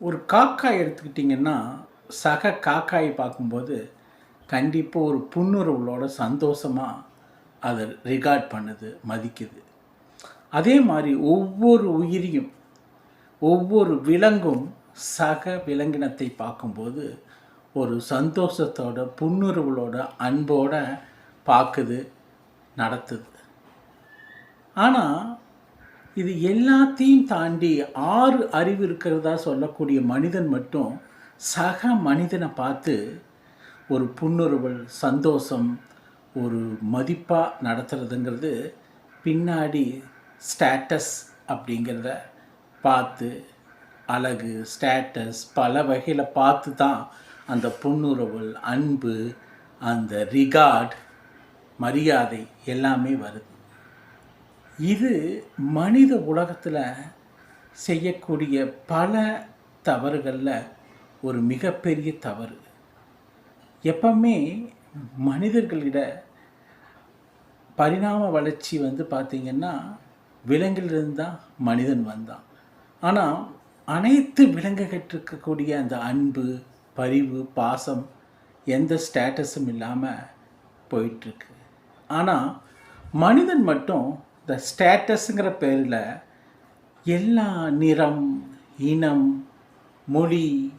ஒரு காக்காய் எடுத்துக்கிட்டிங்கன்னா சக காக்காயை பார்க்கும்போது கண்டிப்பாக ஒரு புன்னுறவுகளோட சந்தோஷமாக அதை ரிகார்ட் பண்ணுது மதிக்குது. அதே மாதிரி ஒவ்வொரு உயிரியும் ஒவ்வொரு விலங்கும் சக விலங்கினத்தை பார்க்கும்போது ஒரு சந்தோஷத்தோட புன்னுறவுகளோட அன்போட பார்க்குது நடத்துது. ஆனால் இது எல்லாத்தையும் தாண்டி ஆறு அறிவு இருக்கிறதா சொல்லக்கூடிய மனிதன் மட்டும் சக மனிதனை பார்த்து ஒரு புன்னுறுவல் சந்தோஷம் ஒரு மதிப்பாக நடத்துறதுங்கிறது பின்னாடி ஸ்டேட்டஸ் அப்படிங்கிறத பார்த்து அழகு ஸ்டேட்டஸ் பல வகையில் பார்த்து தான் அந்த புன்னுறவல் அன்பு அந்த ரிகார்ட் மரியாதை எல்லாமே வருது. இது மனித உலகத்தில் செய்யக்கூடிய பல தவறுகளில் ஒரு மிகப்பெரிய தவறு. எப்பவுமே மனிதர்களிட பரிணாம வளர்ச்சி வந்து பார்த்திங்கன்னா விலங்கிலிருந்து தான் மனிதன் வந்தான். ஆனால் அனைத்து விலங்குகிட்டிருக்கக்கூடிய அந்த அன்பு பரிவு பாசம் எந்த ஸ்டேட்டஸும் இல்லாமல் போயிட்டுருக்கு. ஆனால் மனிதன் மட்டும் இந்த ஸ்டேட்டஸுங்கிற பேரில் எல்லா நிறம் இனம் மொழி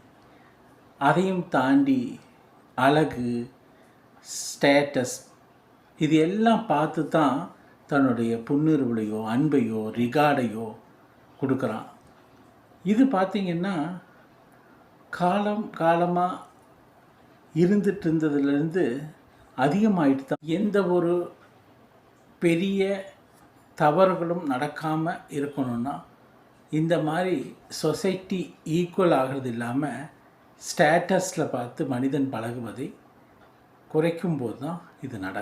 அதையும் தாண்டி அழகு ஸ்டேட்டஸ் இது எல்லாம் பார்த்து தான் தன்னுடைய புன்னுருவலையோ அன்பையோ ரிகார்டையோ கொடுக்குறான். இது பார்த்திங்கன்னா காலம் காலமாக இருந்துட்டு இருந்ததுலேருந்து அதிகமாகிட்டு தான் எந்த ஒரு பெரிய தவறுகளும் நடக்காமல் இருக்கணும்னா இந்த மாதிரி சொசைட்டி ஈக்குவல் ஆகிறது இல்லாமல் ஸ்டேட்டஸில் பார்த்து மனிதன் பழகுவதை குறைக்கும் போது தான் இது நடக்கும்.